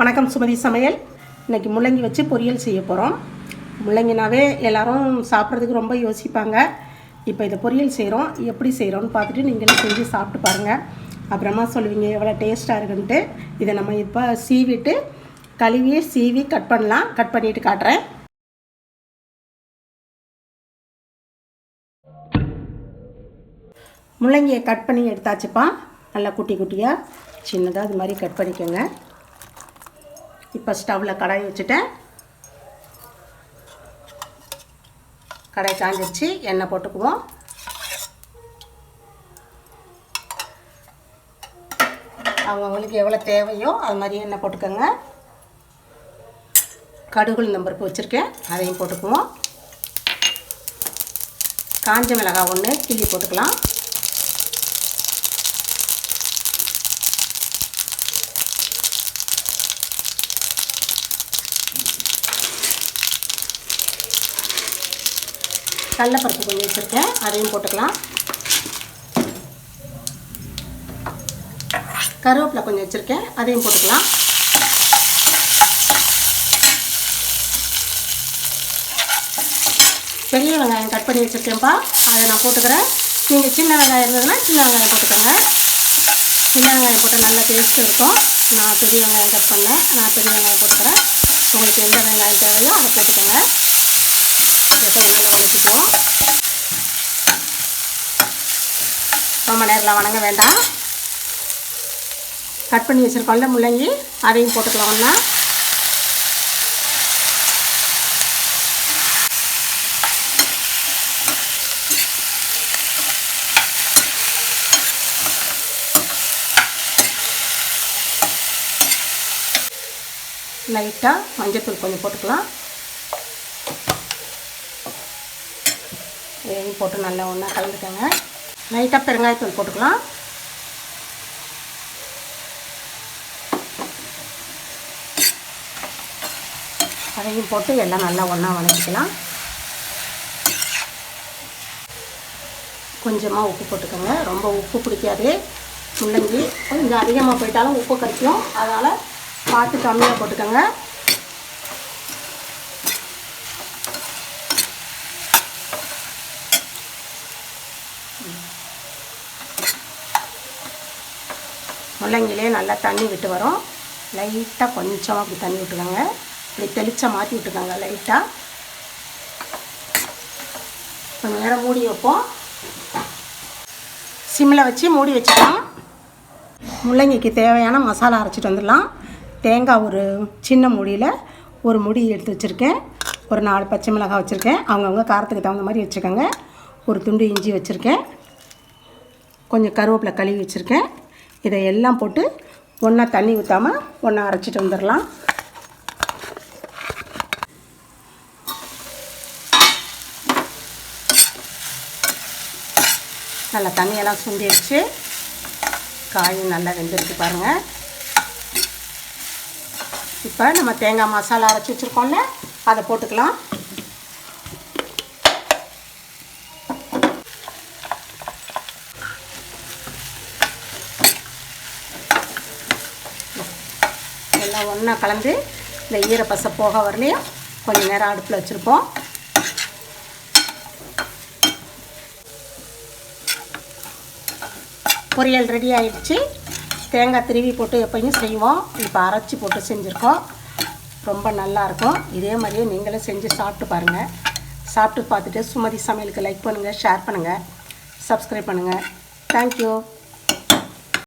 வணக்கம் சுமதி சமையல். இன்னைக்கு முள்ளங்கி வச்சு பொரியல் செய்ய போகிறோம் முள்ளங்கினாவே எல்லோரும் சாப்பிட்றதுக்கு ரொம்ப யோசிப்பாங்க. இப்போ இதை பொரியல் செய்கிறோம் எப்படி செய்கிறோன்னு பார்த்துட்டு நீங்களும் செஞ்சு சாப்பிட்டு பாருங்கள் அப்புறமா சொல்லுவீங்க எவ்வளோ டேஸ்ட்டாக இருக்குன்ட்டு. இதை நம்ம இப்போ சீவிட்டு கழுவி சீவி கட் பண்ணலாம். கட் பண்ணிட்டு காட்டுறேன். முள்ளங்கியை கட் பண்ணி எடுத்தாச்சுப்பா. நல்லா குட்டி குட்டியாக சின்னதாக இது மாதிரி கட் பண்ணிக்கோங்க. இப்போ ஸ்டவ்வில் கடாய் வச்சுட்டேன். கடாய் காஞ்சிருச்சு எண்ணெய் போட்டுக்குவோம். அவங்கவுங்களுக்கு எவ்வளோ தேவையோ அது மாதிரி எண்ணெய் போட்டுக்கோங்க. கடுகுள் நம்பருக்கு வச்சுருக்கேன் அதையும் போட்டுக்குவோம். காஞ்ச மிளகாய் ஒன்று கிள்ளி போட்டுக்கலாம். கடலப்பருப்பு கொஞ்சம் வச்சுருக்கேன். அதையும் போட்டுக்கலாம். கருவேப்பிலை கொஞ்சம் வச்சுருக்கேன். அதையும் போட்டுக்கலாம். பெரிய வெங்காயம் கட் பண்ணி வச்சுருக்கேன்ப்பா. அதை நான் போட்டுக்கிறேன். நீங்கள் சின்ன வெங்காயம் இருந்ததுன்னா சின்ன வெங்காயம் போட்டுக்கோங்க. சின்ன வெங்காயம் போட்டால் நல்ல டேஸ்ட்டு இருக்கும். நான் பெரிய வெங்காயம் கட் பண்ணேன். நான் பெரிய வெங்காயம் போட்டுக்கிறேன். உங்களுக்கு எந்த வெங்காயம் தேவையோ அதை போட்டுக்கோங்க. இதை கொஞ்சம் ரொம்ப நேரில் வணங்க வேண்டாம். கட் பண்ணி வச்சுருக்கோம்ல முள்ளங்கி அதையும் போட்டுக்கலாம் ஒன்றா லைட்டாக மஞ்சத்தூள் கொஞ்சம் போட்டுக்கலாம். இதையும் போட்டு நல்லா ஒன்றா கலந்துக்கோங்க. லைட்டாக பெருங்காயத்தூள் போட்டுக்கலாம். அதையும் போட்டு எல்லாம் நல்லா ஒன்றா வதக்கிக்கலாம். கொஞ்சமாக உப்பு போட்டுக்கோங்க. ரொம்ப உப்பு பிடிக்காது. முள்ளங்கி கொஞ்சம் அதிகமாக போயிட்டாலும் உப்பு கிடைக்கும் அதனால் பார்த்து கம்மியாக போட்டுக்கோங்க. முள்ளங்கிலே நல்லா தண்ணி விட்டு வரும். லைட்டாக கொஞ்சமாக அப்படி தண்ணி விட்டுக்கோங்க. இப்படி தெளிச்சா மாற்றி விட்டுக்கோங்க லைட்டாக கொஞ்சம் நேரம் மூடி வைப்போம். சிம்மில் வச்சு மூடி வச்சுக்கலாம். முள்ளங்கிக்கு தேவையான மசாலா அரைச்சிட்டு வந்துடலாம். தேங்காய் ஒரு சின்ன முடியில் ஒரு முடி எடுத்து வச்சுருக்கேன். ஒரு நாலு பச்சை மிளகாய் வச்சுருக்கேன். அவங்கவுங்க காரத்துக்கு தகுந்த மாதிரி வச்சுக்கோங்க. ஒரு துண்டு இஞ்சி வச்சுருக்கேன். கொஞ்சம் கருவேப்பிலை கழுவி வச்சுருக்கேன். இதை எல்லாம் போட்டு ஒன்றா தண்ணி ஊற்றாமல் ஒன்றா அரைச்சிட்டு வந்துடலாம். நல்லா தண்ணியெல்லாம் சுண்டிடுச்சு. காயும் நல்லா வெந்துருச்சு பாருங்கள் இப்போ நம்ம தேங்காய் மசாலா அரைச்சி வச்சுருக்கோம்ல அதை போட்டுக்கலாம். எல்லாம் ஒன்றா கலந்து இந்த ஈரப்பசை போக வரலையும் கொஞ்சம் நேரம் அடுப்பில் வச்சுருப்போம். பொரியல் ரெடி ஆகிடுச்சு தேங்காய் திருவி போட்டு எப்பயும் செய்வோம். இப்போ அரைச்சி போட்டு செஞ்சுருக்கோம். ரொம்ப நல்லாயிருக்கும் இதே மாதிரியே நீங்களும் செஞ்சு சாப்பிட்டு பாருங்கள் சாப்பிட்டு பார்த்துட்டு சுமதி சமையலுக்கு லைக் பண்ணுங்கள் ஷேர் பண்ணுங்கள் சப்ஸ்கிரைப் பண்ணுங்கள் தேங்க்யூ